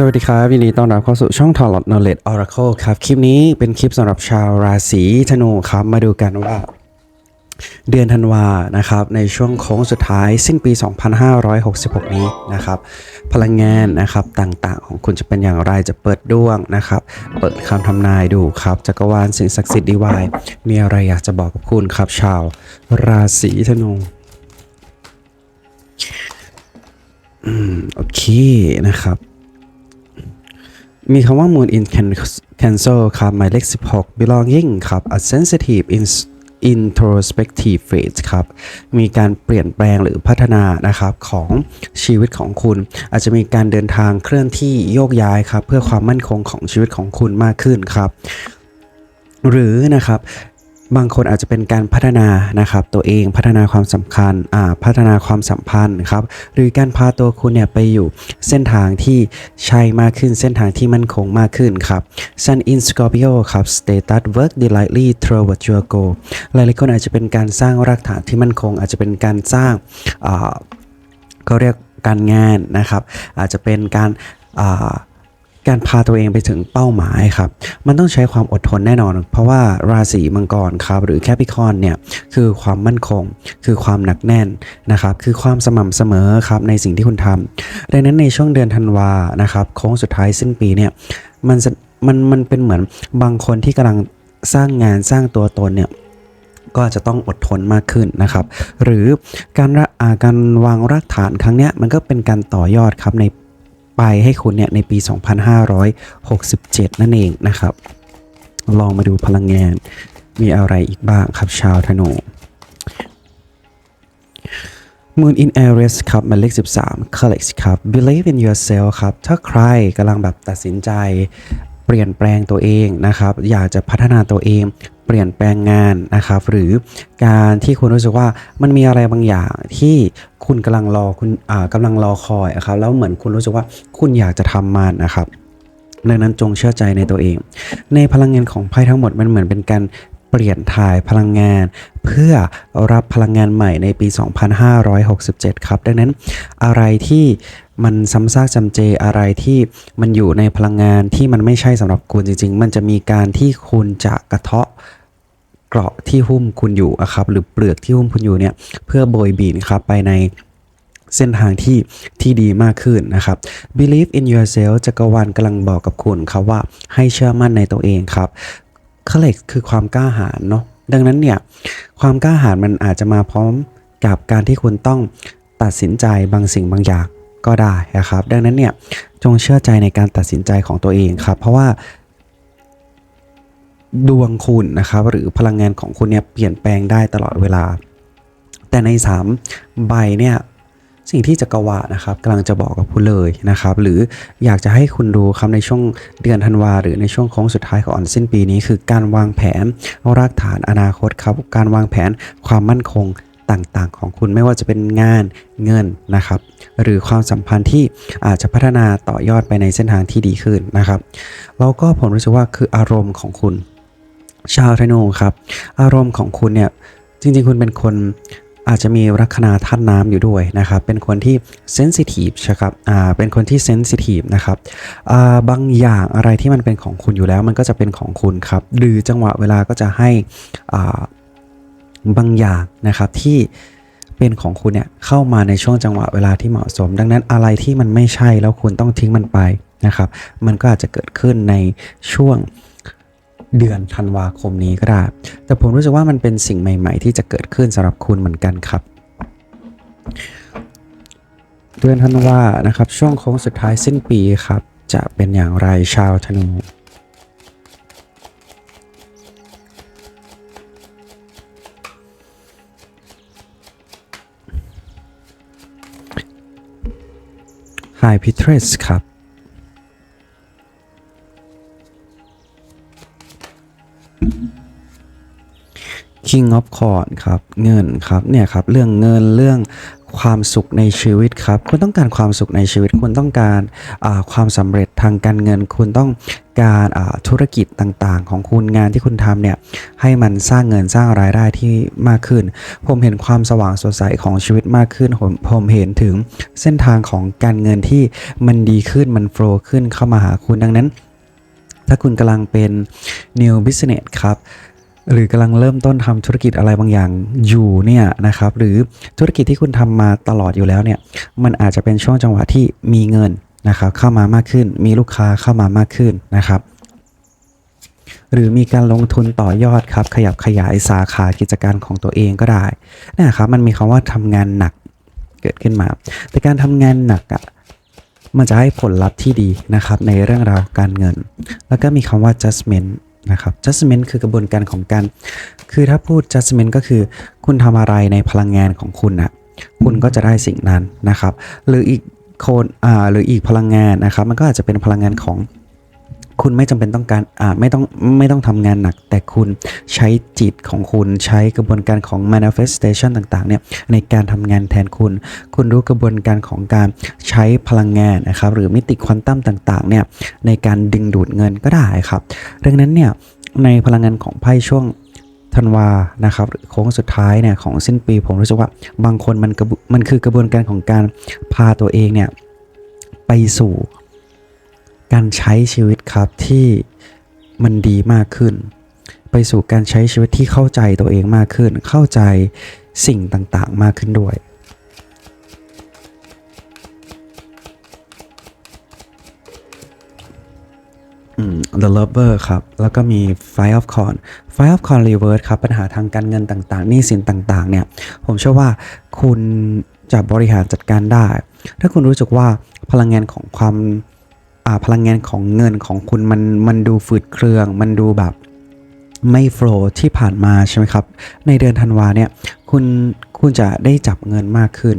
สวัสดีครับยินดีต้อนรับเข้าสู่ช่อง t o r o t Knowledge Oracle ครับ คลิปนี้เป็นคลิปสำหรับชาวราศีธนูครับ มาดูกันว่า เดือนธันวานะครับ ในช่วงโค้งสุดท้ายสิ้นปี 2566 นี้นะครับ พลังงานนะครับต่างๆ ของคุณจะเป็นอย่างไรจะเปิดดวงนะครับ เปิดคำทำนายดูครับจักรวาลสิ่งศักดิ์สิทธิ์ดีวายมีอะไรอยากจะบอกกับคุณครับ ชาวราศีธนูอืมโอเคนะครับ มีคำว่า moon in Can- cancel ครับ หมายเลข 16 belonging ครับ a sensitive in- introspective phase ครับ มีการเปลี่ยนแปลงหรือพัฒนานะครับของชีวิตของคุณ อาจจะมีการเดินทางเคลื่อนที่โยกย้ายครับ เพื่อความมั่นคงของชีวิตของคุณมากขึ้นครับ หรือนะครับ บางคนอาจจะเป็นการพัฒนานะครับตัวเองพัฒนาความสำคัญพัฒนาความสัมพันธ์ครับหรือการพาตัวคุณเนี่ยไปอยู่เส้นทางที่ใช่มากขึ้นเส้นทางที่มั่นคงมากขึ้นครับ Sun in Scorpio ครับ status work delightly toward your goal หลายๆคนอาจจะเป็นการสร้างรากฐานที่มั่นคง อาจจะเป็นการสร้างอ่าก็เรียกการงานนะครับ อาจจะเป็นการ การพาตัวเองไปถึงเป้าหมายครับ มันต้องใช้ความอดทนแน่นอน เพราะว่าราศีมังกรครับ หรือแคปิคอนเนี่ย คือความมั่นคง คือความหนักแน่นนะครับ คือความสม่ำเสมอครับในสิ่งที่คุณทำดังนั้นในช่วงเดือนธันวานะครับโค้งสุดท้ายสิ้นปีเนี่ยมันจะมันมันเป็นเหมือนบางคนที่กำลังสร้างงานสร้างตัวตนเนี่ยก็จะต้องอดทนมากขึ้นนะครับ หรือการระการวางรากฐานครั้งเนี้ยมันก็เป็นการต่อยอดครับใน ไปให้คุณเนี่ยในปี 2567 นั่นเองนะครับ ลองมาดูพลังงานมีอะไรอีกบ้างครับชาวธนู Moon in Aries ครับมายเลข 13 c o l l e ครับ Believe in yourself ครับ ถ้าใครกำลังแบบตัดสินใจเปลี่ยนแปลงตัวเองนะครับ อยากจะพัฒนาตัวเอง เปลี่ยนแปลงงานนะครับ หรือการที่คุณรู้สึกว่ามันมีอะไรบางอย่างที่คุณกำลังรอคุณอ่ากำลังรอคอยอะครับแล้วเหมือนคุณรู้สึกว่าคุณอยากจะทำมันนะครับดังนั้นจงเชื่อใจในตัวเอง ในพลังงานของไพ่ทั้งหมดมันเหมือนเป็นการเปลี่ยนถ่ายพลังงาน เพื่อรับพลังงานใหม่ในปี 2567 ครับ ดังนั้นอะไรที่มันซ้ำซากจำเจอะไรที่มันอยู่ในพลังงานที่มันไม่ใช่สำหรับคุณจริง ๆ มันจะมีการที่คุณจะกระเทาะ เกราะที่หุ้มคุณอยู่อะครับหรือเปลือกที่หุ้มคุณอยู่เนี่ยเพื่อโบยบีนครับไปในเส้นทางที่ที่ดีมากขึ้นนะครับ believe in yourself จักรวาลกำลังบอกกับคุณครับว่าให้เชื่อมั่นในตัวเองครับเคล็กคือความกล้าหาญเนาะดังนั้นเนี่ยความกล้าหาญมันอาจจะมาพร้อมกับการที่คุณต้องตัดสินใจบางสิ่งบางอย่างก็ได้นะครับ ดังนั้นเนี่ยจงเชื่อใจในการตัดสินใจของตัวเองครับ เพราะว่า ดวงคุณนะครับหรือพลังงานของคุณเนี่ยเปลี่ยนแปลงได้ตลอดเวลา แต่ใน 3 ใบเนี่ยสิ่งที่จักรวาลนะครับกำลังจะบอกกับคุณเลยนะครับ หรืออยากจะให้คุณดูครับในช่วงเดือนธันวาหรือในช่วงโค้งสุดท้ายของสิ้นปีนี้ คือการวางแผนรากฐานอนาคตครับ การวางแผนความมั่นคงต่างๆ ของคุณไม่ว่าจะเป็นงานเงินนะครับ หรือความสัมพันธ์ที่อาจจะพัฒนาต่อยอดไปในเส้นทางที่ดีขึ้นนะครับแล้วก็ผมรู้สึกว่าคืออารมณ์ของคุณ ชาวธนูครับ อารมณ์ของคุณเนี่ยจริงๆ คุณเป็นคนอาจจะมีลัคนาธาตุน้ำอยู่ด้วยนะครับ เป็นคนที่เซนซิทีฟใช่ครับ อ่า เป็นคนที่เซนซิทีฟนะครับ อ่า บางอย่างอะไรที่มันเป็นของคุณอยู่แล้วมันก็จะเป็นของคุณครับ หรือจังหวะเวลาก็จะให้ อ่า บางอย่างนะครับที่เป็นของคุณเนี่ยเข้ามาในช่วงจังหวะเวลาที่เหมาะสม ดังนั้นอะไรที่มันไม่ใช่แล้วคุณต้องทิ้งมันไปนะครับ มันก็อาจจะเกิดขึ้นในช่วง เดือนธันวาคมนี้ก็ได้ แต่ผมรู้สึกว่ามันเป็นสิ่งใหม่ ๆ ที่จะเกิดขึ้นสำหรับคุณเหมือนกันครับ เดือนธันวานะครับ ช่วงโค้งสุดท้ายสิ้นปีครับ จะเป็นอย่างไรชาวธนู High p i t r e s ครับ King of c o r d ครับเงินครับเนี่ยครับเรื่องเงินเรื่องความสุขในชีวิตครับคุณต้องการความสุขในชีวิตคุณต้องการาความสำเร็จทางการเงิน คุณต้องการาธุรกิจต่างๆ ของคุณงานที่คุณทำเนี่ยให้มันสร้างเงินสร้างรายได้ที่มากขึ้น ผมเห็นความสว่างสดใสของชีวิตมากขึ้นผมผมเห็นถึงเส้นทางของการเงินที่มันดีขึ้นมันโฟล์ขึ้นเข้ามาหาคุณดังนั้น ถ้าคุณกำลังเป็น new business ครับ หรือกำลังเริ่มต้นทำธุรกิจอะไรบางอย่างอยู่เนี่ยนะครับ หรือธุรกิจที่คุณทำมาตลอดอยู่แล้วเนี่ย มันอาจจะเป็นช่วงจังหวะที่มีเงินนะครับเข้ามามากขึ้น มีลูกค้าเข้ามามากขึ้นนะครับหรือมีการลงทุนต่อยอดครับ ขยับขยายสาขากิจการของตัวเองก็ได้นะครับมันมีคำว่าทำงานหนักเกิดขึ้นมา แต่การทำงานหนักอะมันจะให้ผลลัพธ์ที่ดีนะครับในเรื่องราวการเงิน แล้วก็มีคำว่า judgment นะครับ judgment คือกระบวนการของการ คือถ้าพูด judgment ก็คือคุณทำอะไรในพลังงานของคุณนะคุณก็จะได้สิ่งนั้นนะครับ หรืออีกโคนอ่าหรืออีกพลังงานนะครับ มันก็อาจจะเป็นพลังงานของ คุณไม่จำเป็นต้องการอ่าไม่ต้องไม่ต้องทำงานหนัก แต่คุณใช้จิตของคุณใช้กระบวนการของ manifestation ต่างๆเนี่ยในการทำงานแทนคุณ คุณรู้กระบวนการของการใช้พลังงานนะครับหรือมิติควอนตัมต่างๆเนี่ยในการดึงดูดเงินก็ได้ครับดังนั้นเนี่ยในพลังงานของไพ่ช่วงธันวานะครับโค้งสุดท้ายเนี่ยของสิ้นปีผมรู้สึกว่าบางคนมันกระบมันคือกระบวนการของการพาตัวเองเนี่ยไปสู่ การใช้ชีวิตครับที่มันดีมากขึ้น ไปสู่การใช้ชีวิตที่เข้าใจตัวเองมากขึ้น เข้าใจสิ่งต่างๆมากขึ้นด้วยอืม The Lover ครับ แล้วก็มี Five of Con Five of Con Reverse ครับ ปัญหาทางการเงินต่างๆหนี้สินต่างๆ เนี่ย ผมเชื่อว่าคุณจะบริหารจัดการได้ ถ้าคุณรู้สึกว่าพลังงานของความ พลังงานของเงินของคุณมันมันดูฝืดเครือง มันดูแบบไม่โฟล์ที่ผ่านมาใช่ไหมครับ ในเดือนธันวาเนี่ยคุณคุณจะได้จับเงินมากขึ้น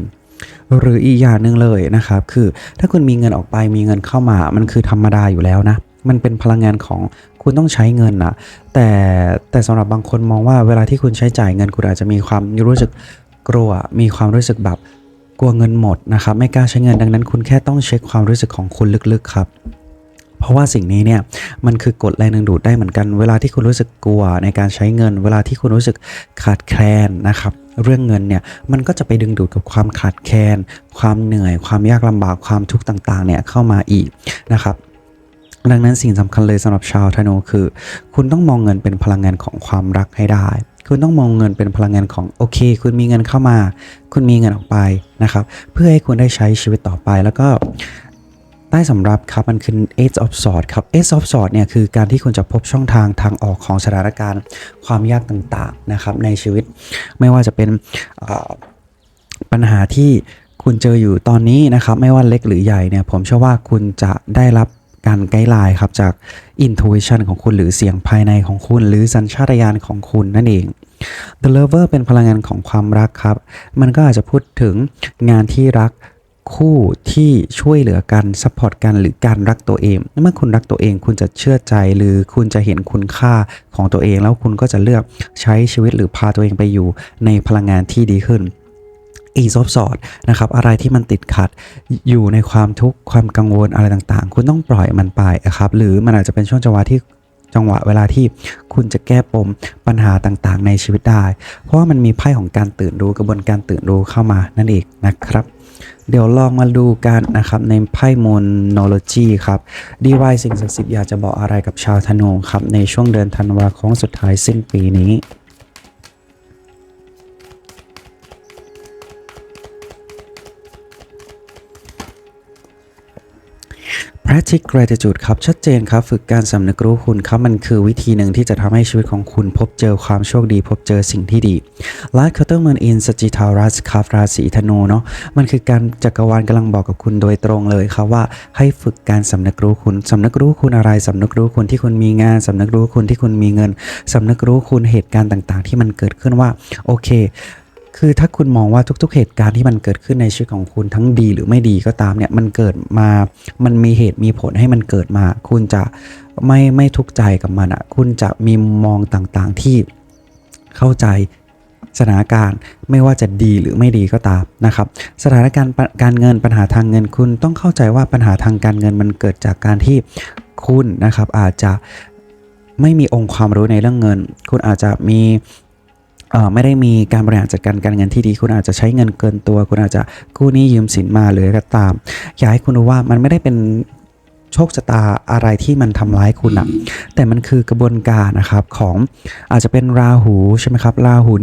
หรืออีกอย่างหนึ่งเลยนะครับ คือถ้าคุณมีเงินออกไปมีเงินเข้ามา มันคือธรรมดาอยู่แล้วนะ มันเป็นพลังงานของคุณต้องใช้เงินนะแต่แต่สำหรับบางคนมองว่าเวลาที่คุณใช้จ่ายเงินคุณอาจจะมีความรู้สึกกลัวมีความรู้สึกแบบ กลัวเงินหมดนะครับ ไม่กล้าใช้เงินดังนั้น คุณแค่ต้องเช็คความรู้สึกของคุณลึกๆครับเพราะว่าสิ่งนี้เนี่ยมันคือกฎแรงดึงดูดได้เหมือนกัน เวลาที่คุณรู้สึกกลัวในการใช้เงิน เวลาที่คุณรู้สึกขาดแคลนนะครับ เรื่องเงินเนี่ยมันก็จะไปดึงดูดกับความขาดแคลน ความเหนื่อย ความยากลำบากความทุกข์ต่างๆเนี่ยเข้ามาอีกนะครับ ดังนั้นสิ่งสำคัญเลยสำหรับชาวธนูคือ คุณต้องมองเงินเป็นพลังงานของความรักให้ได้ คุณต้องมองเงินเป็นพลังงานของโอเค คุณมีเงินเข้ามา คุณมีเงินออกไปนะครับ เพื่อให้คุณได้ใช้ชีวิตต่อไปแล้วก็ใต้สำรับครับ มันคือ Ace of Sword ครับ Ace of Sword เนี่ยคือการที่คุณจะพบช่องทางทางออกของสถานการณ์ ความยากต่างๆนะครับในชีวิตไม่ว่าจะเป็นปัญหาที่คุณเจออยู่ตอนนี้นะครับ ไม่ว่าเล็กหรือใหญ่เนี่ยผมเชื่อว่าคุณจะได้รับ การไกด์ไลน์ครับจาก intuition ของคุณหรือเสียงภายในของคุณ หรือสัญชาตญาณของคุณนั่นเอง The Lover เป็นพลังงานของความรักครับ มันก็อาจจะพูดถึงงานที่รักคู่ที่ช่วยเหลือกันซัพพอร์ตกันหรือการรักตัวเอง เมื่อคุณรักตัวเองคุณจะเชื่อใจหรือคุณจะเห็นคุณค่าของตัวเอง แล้วคุณก็จะเลือกใช้ชีวิตหรือพาตัวเองไปอยู่ในพลังงานที่ดีขึ้น อีซอฟสอดนะครับอะไรที่มันติดขัดอยู่ในความทุกข์ความกังวลอะไรต่างๆ คุณต้องปล่อยมันไปนะครับหรือมันอาจจะเป็นช่วงจังหวะที่จังหวะเวลาที่คุณจะแก้ปมปัญหาต่างๆ ในชีวิตได้ เพราะว่ามันมีไพ่ของการตื่นรู้กระบวนการตื่นรู้เข้ามานั่นเองนะครับ เดี๋ยวลองมาดูกันนะครับในไพ่โมโนโลจีครับดีวายสิ่งศักดิ์สิทธิ์อยากจะบอกอะไรกับชาวธนูครับในช่วงเดือนธันวาคมสุดท้ายสิ้นปีนี้ practice gratitude ครับชัดเจนครับฝึกการสำนึกรู้คุณครับมันคือวิธีหนึ่งที่จะทำให้ชีวิตของคุณพบเจอความโชคดี พบเจอสิ่งที่ดี Light c u t t e r m o o n in Sagittarius ครับราศีธนูเนาะมันคือการจักรวาลกำลังบอกกับคุณโดยตรงเลยครับว่าให้ฝึกการสำนึกรู้คุณสำนึกรู้คุณอะไรสำนึกรู้คุณที่คุณมีงานสำนึกรู้คุณที่คุณมีเงินสำนึกรู้คุณเหตุการณ์ต่าง ๆ ที่มันเกิดขึ้นว่าโอเค คือถ้าคุณมองว่าทุก ๆ เหตุการณ์ที่มันเกิดขึ้นในชีวิตของคุณทั้งดีหรือไม่ดีก็ตามเนี่ยมันเกิดมา มันมีเหตุมีผลให้มันเกิดมา คุณจะไม่ไม่ทุกข์ใจกับมันอะ คุณจะมีมองต่างๆที่เข้าใจสถานการณ์ไม่ว่าจะดีหรือไม่ดีก็ตามนะครับ สถานการณ์การเงินปัญหาทางเงินคุณต้องเข้าใจว่าปัญหาทางการเงินมันเกิดจากการที่คุณนะครับอาจจะไม่มีองค์ความรู้ในเรื่องเงิน คุณอาจจะมี ไม่ได้มีการบริหารจัดการการเงินที่ดี คุณอาจจะใช้เงินเกินตัว คุณอาจจะกู้หนี้ยืมสินมาหรืออะไรก็ตาม อยากให้คุณรู้ว่ามันไม่ได้เป็นโชคชะตาอะไรที่มันทำร้ายคุณอะแต่มันคือกระบวนการนะครับของอาจจะเป็นราหูใช่ไหมครับราหู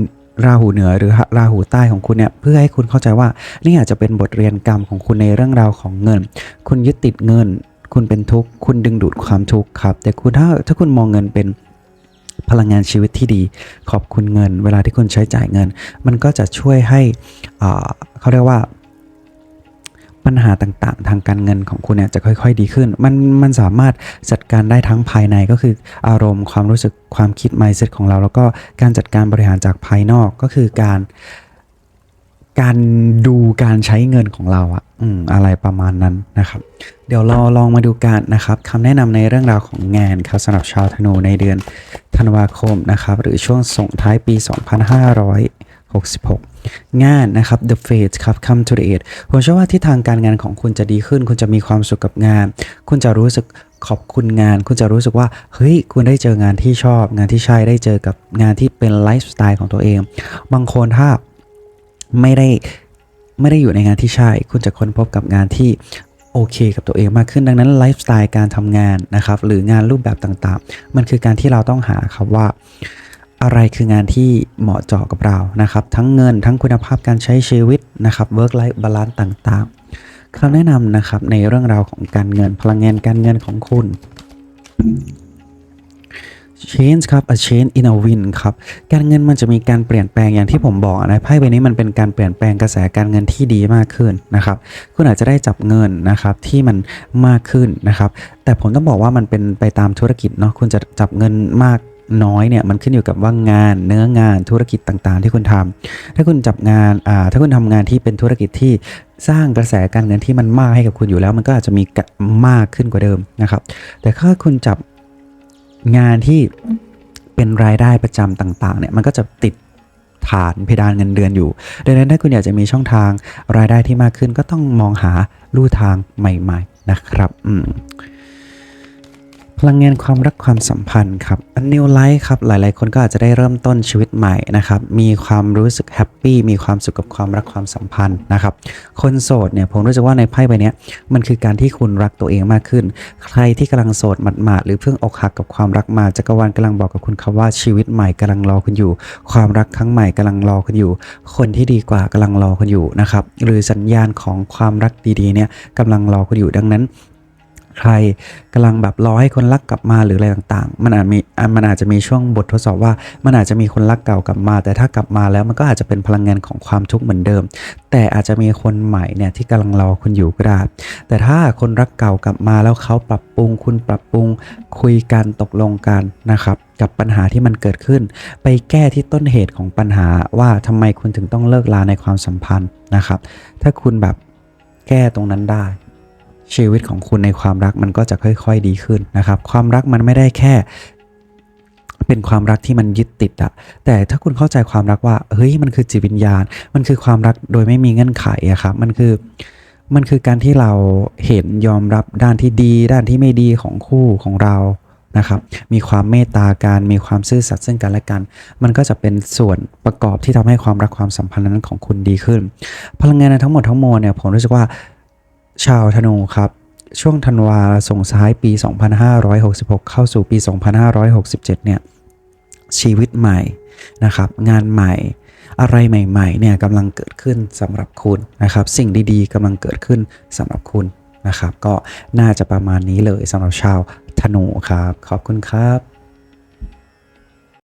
ราหูเหนือหรือราหูใต้ของคุณเนี่ยเพื่อให้คุณเข้าใจว่านี่อาจจะเป็นบทเรียนกรรมของคุณในเรื่องราวของเงิน คุณยึดติดเงิน คุณเป็นทุกข์คุณดึงดูดความทุกข์ครับ แต่คุณถ้าถ้าคุณมองเงินเป็น พลังงานชีวิตที่ดี ขอบคุณเงิน เวลาที่คุณใช้จ่ายเงิน มันก็จะช่วยให้อ่าเขาเรียกว่าปัญหาต่างๆ ทางการเงินของคุณเนี่ยจะค่อย ๆ ดีขึ้น มันมันสามารถจัดการได้ทั้งภายในก็คืออารมณ์ความรู้สึกความคิด mindset ของเรา แล้วก็การจัดการบริหารจากภายนอกก็คือการ การดูการใช้เงินของเราอะอืมอะไรประมาณนั้นนะครับ เดี๋ยวเราลองมาดูกันนะครับคำแนะนำในเรื่องราวของงานครับสำหรับชาวธนูในเดือนธันวาคมนะครับ หรือช่วงส่งท้ายปี 2566 งานนะครับ The Fate ครับ Come to the Aid ผมเชื่อว่าที่ทางการงานของคุณจะดีขึ้น คุณจะมีความสุขกับงาน คุณจะรู้สึกขอบคุณงาน คุณจะรู้สึกว่า เฮ้ย คุณได้เจองานที่ชอบ งานที่ใช่ ได้เจอกับงานที่เป็นไลฟ์สไตล์ของตัวเอง บางคนถ้า ไม่ได้ไม่ได้อยู่ในงานที่ใช่ คุณจะค้นพบกับงานที่โอเคกับตัวเองมากขึ้นดังนั้นไลฟ์สไตล์การทำงานนะครับหรืองานรูปแบบต่างๆ มันคือการที่เราต้องหาครับว่า อะไรคืองานที่เหมาะเจาะกับเรานะครับ ทั้งเงินทั้งคุณภาพการใช้ชีวิตนะครับ work life balance ต่างๆคำแนะนำนะครับในเรื่องราวของการเงินพลังงานการเงินของคุณ change ครับ a change in a win ครับ การเงินมันจะมีการเปลี่ยนแปลงอย่างที่ผมบอกนะ ไพ่ใบนี้มันเป็นการเปลี่ยนแปลงกระแสการเงินที่ดีมากขึ้นนะครับ คุณอาจจะได้จับเงินนะครับที่มันมากขึ้นนะครับ แต่ผมต้องบอกว่ามันเป็นไปตามธุรกิจเนาะ คุณจะจับเงินมากน้อยเนี่ยมันขึ้นอยู่กับว่างานเนื้องานธุรกิจต่างๆ ที่คุณทำถ้าคุณจับงานอ่าถ้าคุณทำงานที่เป็นธุรกิจที่สร้างกระแสการเงินที่มันมากให้กับคุณอยู่แล้ว มันก็อาจจะมีมากขึ้นกว่าเดิมนะครับ แต่ถ้าคุณจับ งานที่เป็นรายได้ประจำต่างๆเนี่ยมันก็จะติดฐานเพดานเงินเดือนอยู่ ดังนั้นถ้าคุณอยากจะมีช่องทางรายได้ที่มากขึ้น ก็ต้องมองหาลู่ทางใหม่ ๆ นะครับ อืม พลังงานความรักความสัมพันธ์ครับ a new life ครับหลายๆ คนก็อาจจะได้เริ่มต้นชีวิตใหม่นะครับมีความรู้สึกแฮปปี้มีความสุขกับความรักความสัมพันธ์นะครับคนโสดเนี่ยผมรู้สึกว่าในไพ่ใบนี้มันคือการที่คุณรักตัวเองมากขึ้น ใครที่กำลังโสดหมาดๆหรือเพิ่งอกหักกับความรักมาจักรวาลกำลังบอกกับคุณครับว่าชีวิตใหม่กำลังรอคุณอยู่ ความรักครั้งใหม่กำลังรอคุณอยู่ คนที่ดีกว่ากำลังรอคุณอยู่นะครับหรือสัญญาณของความรักดีๆเนี่ยกำลังรอคุณอยู่ดังนั้น ใครกำลังแบบรอให้คนรักกลับมาหรืออะไรต่างๆ มันอาจมีมันอาจจะมีช่วงบททดสอบว่า มันอาจจะมีคนรักเก่ากลับมา แต่ถ้ากลับมาแล้วมันก็อาจจะเป็นพลังงานของความทุกข์เหมือนเดิม แต่อาจจะมีคนใหม่เนี่ยที่กำลังรอคุณอยู่ก็ได้แต่ถ้าคนรักเก่ากลับมาแล้วเขาปรับปรุง คุณปรับปรุง คุยกันตกลงกันนะครับกับปัญหาที่มันเกิดขึ้น ไปแก้ที่ต้นเหตุของปัญหาว่าทำไมคุณถึงต้องเลิกลาในความสัมพันธ์นะครับ ถ้าคุณแบบแก้ตรงนั้นได้ ชีวิตของคุณในความรักมันก็จะค่อยๆดีขึ้นนะครับ ความรักมันไม่ได้แค่ เป็นความรักที่มันยึดติดอะแต่ถ้าคุณเข้าใจความรักว่าเฮ้ยมันคือจิตวิญญาณ มันคือความรักโดยไม่มีเงื่อนไขอะครับมันคือมันคือการที่เราเห็นยอมรับด้านที่ดี ด้านที่ไม่ดีของคู่ของเรานะครับ มีความเมตตาการมีความซื่อสัตย์ซึ่งกันและกัน มันก็จะเป็นส่วนประกอบที่ทำให้ความรักความสัมพันธ์นั้นของคุณดีขึ้น พลังงานในทั้งหมดทั้งมวลเนี่ยผมรู้สึกว่า ชาวธนูครับ ช่วงธันวาส่งท้ายปี 2566 เข้าสู่ปี 2567 เนี่ย ชีวิตใหม่นะครับ งานใหม่อะไรใหม่ๆเนี่ยกำลังเกิดขึ้นสำหรับคุณนะครับ สิ่งดีๆกำลังเกิดขึ้นสำหรับคุณนะครับ ก็น่าจะประมาณนี้เลยสำหรับชาวธนูครับ ขอบคุณครับ